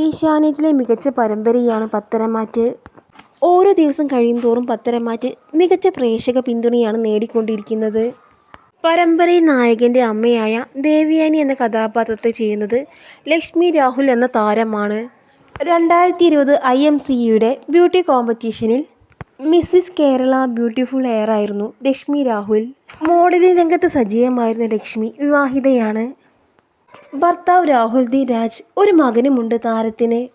ഏഷ്യാനെറ്റിലെ മികച്ച പരമ്പരയാണ് പത്തരമാറ്റ് ഓരോ ദിവസം കഴിയും തോറും പത്തരമാറ്റ് മികച്ച പ്രേക്ഷക പിന്തുണയാണ് നേടിക്കൊണ്ടിരിക്കുന്നത്. പരമ്പരയിൽ നായകന്റെ അമ്മയായ ദേവിയാനി എന്ന കഥാപാത്രത്തെ ചെയ്യുന്നത് ലക്ഷ്മി രാഹുൽ എന്ന താരമാണ്. രണ്ടായിരത്തി ഇരുപത് ഐ എം സിയുടെ ബ്യൂട്ടി കോമ്പറ്റീഷനിൽ മിസ്സിസ് കേരള ബ്യൂട്ടിഫുൾ എയർ ആയിരുന്നു ലക്ഷ്മി രാഹുൽ. മോഡലിംഗ് രംഗത്ത് സജീവമായിരുന്ന ലക്ഷ്മി വിവാഹിതയാണ്. ഭർത്താവ് രാഹുൽ ദി രാജ് ഒരു മകനുമുണ്ട് താരത്തിന്.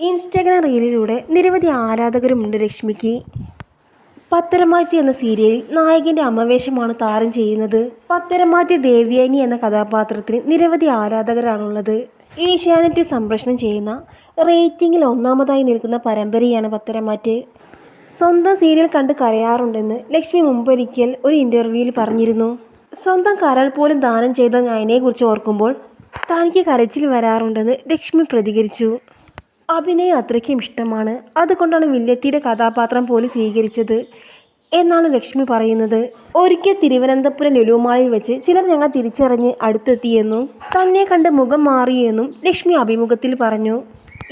ഇൻസ്റ്റാഗ്രാം റീലിലൂടെ നിരവധി ആരാധകരുമുണ്ട് ലക്ഷ്മിക്ക് പത്തരമാറ്റി എന്ന സീരിയലിൽ നായകന്റെ അമ്മവേഷമാണ് താരം ചെയ്യുന്നത്. പത്തരമാറ്റി ദേവ്യാനി എന്ന കഥാപാത്രത്തിന് നിരവധി ആരാധകരാണുള്ളത്. ഏഷ്യാനെറ്റ് സംപ്രേഷണം ചെയ്യുന്ന റേറ്റിംഗിൽ ഒന്നാമതായി നിൽക്കുന്ന പരമ്പരയാണ് പത്തരമാറ്റ്. സ്വന്തം സീരിയൽ കണ്ട് കരയാറുണ്ടെന്ന് ലക്ഷ്മി മുമ്പൊരിക്കൽ ഒരു ഇന്റർവ്യൂവിൽ പറഞ്ഞിരുന്നു. സ്വന്തം കരൾ പോലും ദാനം ചെയ്ത ഞാനിനെക്കുറിച്ച് ഓർക്കുമ്പോൾ തനിക്ക് കരച്ചിൽ വരാറുണ്ടെന്ന് ലക്ഷ്മി പ്രതികരിച്ചു. അഭിനയം അത്രയ്ക്കും ഇഷ്ടമാണ്. അതുകൊണ്ടാണ് വില്ലത്തിയുടെ കഥാപാത്രം പോലും സ്വീകരിച്ചത് എന്നാണ് ലക്ഷ്മി പറയുന്നത്. ഒരിക്കൽ തിരുവനന്തപുരം ലുലുമാളിൽ വെച്ച് ചിലർ ഞങ്ങൾ തിരിച്ചറിഞ്ഞ് അടുത്തെത്തിയെന്നും തന്നെ കണ്ട് മുഖം മാറിയെന്നും ലക്ഷ്മി അഭിമുഖത്തിൽ പറഞ്ഞു.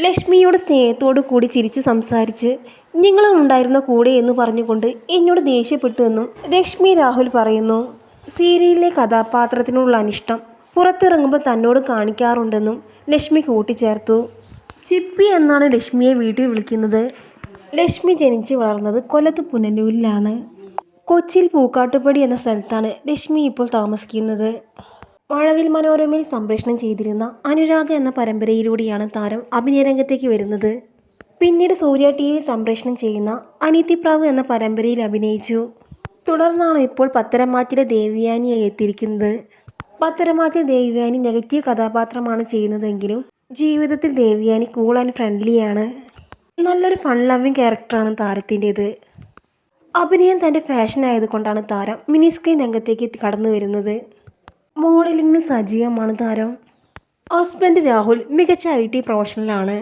ലക്ഷ്മിയോട് സ്നേഹത്തോടു കൂടി ചിരിച്ച് സംസാരിച്ച് നിങ്ങളും ഉണ്ടായിരുന്ന കൂടെ എന്ന് പറഞ്ഞുകൊണ്ട് എന്നോട് ദേഷ്യപ്പെട്ടു എന്നും ലക്ഷ്മി രാഹുൽ പറയുന്നു. സീരിയലിലെ കഥാപാത്രത്തിനുള്ള അനിഷ്ടം പുറത്തിറങ്ങുമ്പോൾ തന്നോട് കാണിക്കാറുണ്ടെന്നും ലക്ഷ്മി കൂട്ടിച്ചേർത്തു. ചിപ്പി എന്നാണ് ലക്ഷ്മിയെ വീട്ടിൽ വിളിക്കുന്നത്. ലക്ഷ്മി ജനിച്ച് വളർന്നത് കൊല്ലത്ത് പുനലൂരിലാണ്. കൊച്ചിയിൽ പൂക്കാട്ടുപടി എന്ന സ്ഥലത്താണ് ലക്ഷ്മി ഇപ്പോൾ താമസിക്കുന്നത്. മഴവിൽ മനോരമയിൽ സംപ്രേഷണം ചെയ്തിരുന്ന അനുരാഗ എന്ന പരമ്പരയിലൂടെയാണ് താരം അഭിനയരംഗത്തേക്ക് വരുന്നത്. പിന്നീട് സൂര്യ ടി വി സംപ്രേഷണം ചെയ്യുന്ന അനിത്യപ്രാവ് എന്ന പരമ്പരയിൽ അഭിനയിച്ചു. തുടർന്നാണ് ഇപ്പോൾ പത്തരമാറ്റിലെ ദേവ്യാനിയായി എത്തിയിരിക്കുന്നത്. പത്തരമാറ്റിൽ ദേവ്യാനി നെഗറ്റീവ് കഥാപാത്രമാണ് ചെയ്യുന്നതെങ്കിലും ജീവിതത്തിൽ ദേവ്യാനി കൂൾ ആൻഡ് ഫ്രണ്ട്ലിയാണ് നല്ലൊരു ഫൺ ലവിങ് ക്യാരക്ടറാണ് താരത്തിന്റേത്. അഭിനയം തന്റെ ഫാഷൻ ആയതുകൊണ്ടാണ് താരം മിനി സ്ക്രീൻ രംഗത്തേക്ക് കടന്നു വരുന്നത്. മോഡലിംഗിന് സജീവമാണ് താരം. ഹസ്ബൻഡ് രാഹുൽ മികച്ച ഐ ടി പ്രൊഫഷണലാണ്